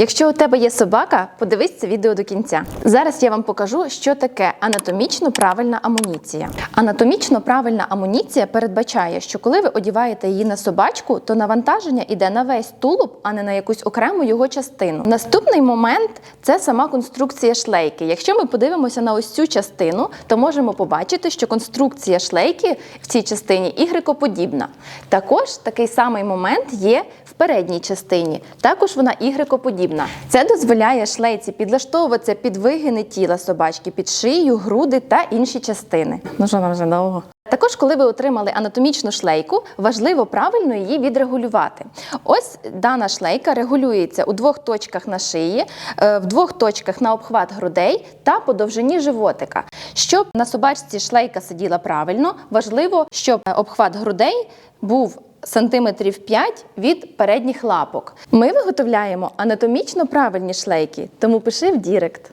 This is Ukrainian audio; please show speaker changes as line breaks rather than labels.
Якщо у тебе є собака, подивись це відео до кінця. Зараз я вам покажу, що таке анатомічно правильна амуніція. Анатомічно правильна амуніція передбачає, що коли ви одіваєте її на собачку, то навантаження йде на весь тулуб, а не на якусь окрему його частину. Наступний момент це сама конструкція шлейки. Якщо ми подивимося на ось цю частину, то можемо побачити, що конструкція шлейки в цій частині ігрекоподібна. Також такий самий момент є в передній частині. Також вона ігрекоподібна. Це дозволяє шлейці підлаштовуватися під вигини тіла собачки, під шию, груди та інші частини. Ну що нам вже довго? Також, коли ви отримали анатомічну шлейку, важливо правильно її відрегулювати. Ось дана шлейка регулюється у двох точках на шиї, е, в двох точках на обхват грудей та по довжині животика. Щоб на собачці шлейка сиділа правильно, важливо, щоб обхват грудей був сантиметрів 5 від передніх лапок. Ми виготовляємо анатомічно правильні шлейки, тому пиши в Дірект.